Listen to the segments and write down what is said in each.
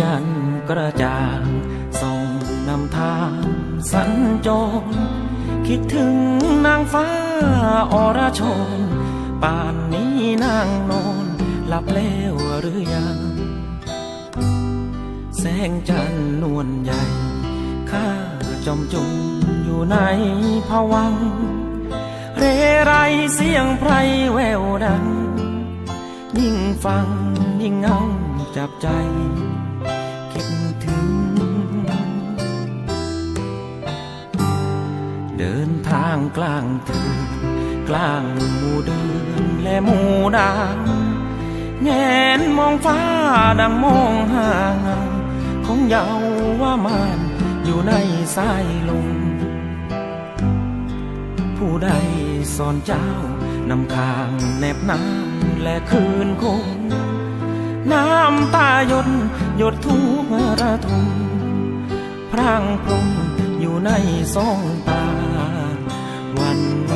จันทร์กระจ่างส่องนำทางสัญจร คิดถึงนางฟ้าอรชรป่านนี้นางนอนหลับแล้วหรือยัง แสงจันทร์นวลใหญ่ ข้าจอมจงอยู่ในภวัง เรไรเสียงไพรแววดัง ยิ่งฟังยิ่งเงาจับใจางกลางเถืนกลางหมู่เดือนและหมู่ดาวแงนมองฟ้าดังมองหาเงาของเยาว่ามานอยู่ในสายลมผู้ใดสอนเจ้านำคางแนบน้ำและคืนคง น้ำตาหยดหยดทุกระทมพร่างพรมอยู่ในสองตา วันไหว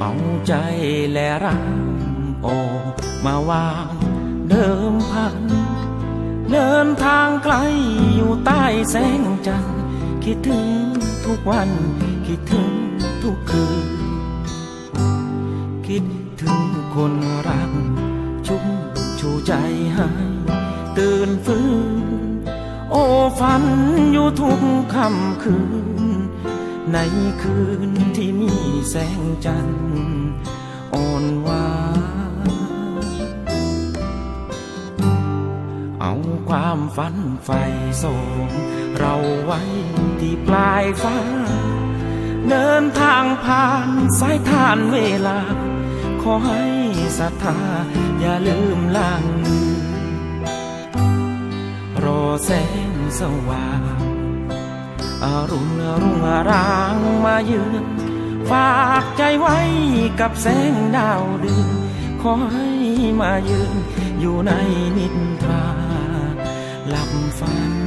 เอาใจและร่างออมาวางเดิมพัน เดินทางไกลอยู่ใต้แสงจันทร์คิดถึงทุกวัน คิดถึงทุกคืน คิดถึงคนรัก ชุ่มชูใจให้ตื่นฟื้น โอ้ฝันอยู่ทุกค่ำคืน ในคืนที่มีแสงจันทร์อ่อนหวานเอาความฝันไฟส่งเราไว้ที่ปลายฟ้า เดินทางผ่านสายทานเวลา ขอให้ศรัทธาอย่าลืมล่างลือรอแสงสว่างอารุณรุ่งรางมาเยือนฝากใจไว้กับแสงดาวเดือนขอให้มายืนอยู่ในนิทราหลับฝัน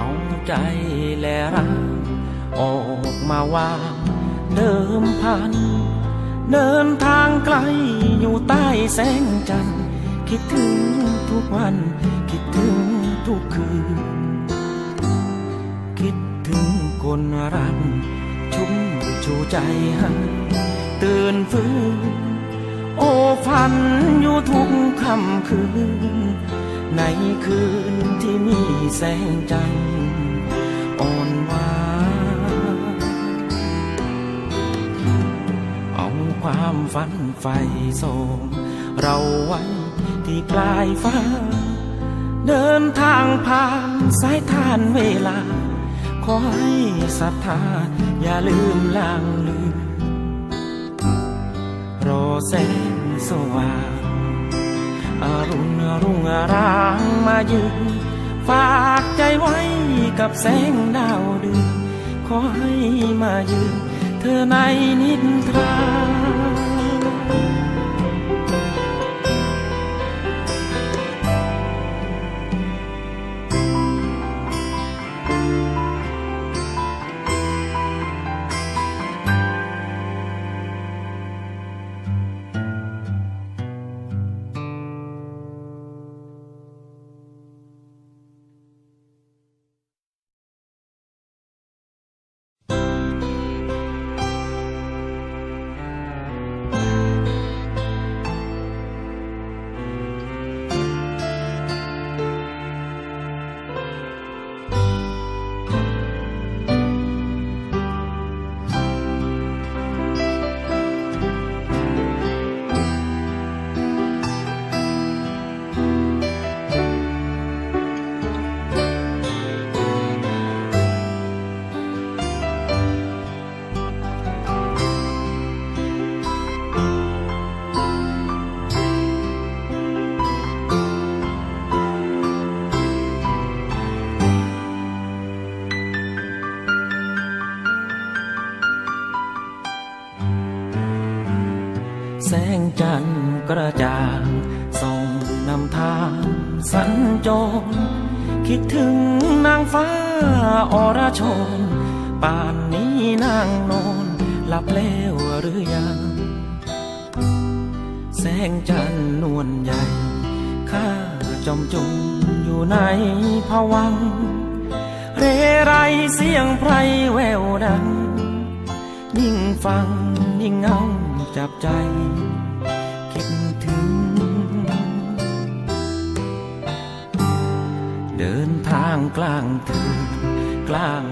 เอาใจและรักออกมาวางเดิมพัน เดินทางไกลอยู่ใต้แสงจันทร์คิดถึงทุกวัน คิดถึงทุกคืน คิดถึงคนรักชุ่มชูใจให้ตื่นฟื้นโอ้ฝันอยู่ทุกค่ำคืน ในคืนที่มีแสงจันทร์อ่อนหวานเอาความฝันไฟส่งเราไว้ที่ปลายฟ้า เดินทางผ่านสายทานเวลา ขอให้ศรัทธาอย่าลืมลางลืมรอแสงสว่าง อรุณรุ่งรางมายืนฝากใจไว้กับแสงดาวเดือนขอให้มายืนเธอในนิทรา จันทร์กระจ่างส่องนำทางสัญจรคิดถึงนางฟ้าอรชรป่านนี้นางนอนหลับแล้วหรือยัง แสงจันทร์นวลใหญ่ ข้าจอมจุงอยู่ในภวัง เรไรเสียงไพรแววดัง ยิ่งฟังยิ่งเงาจับใจ เดินทางกลางถืนกลาง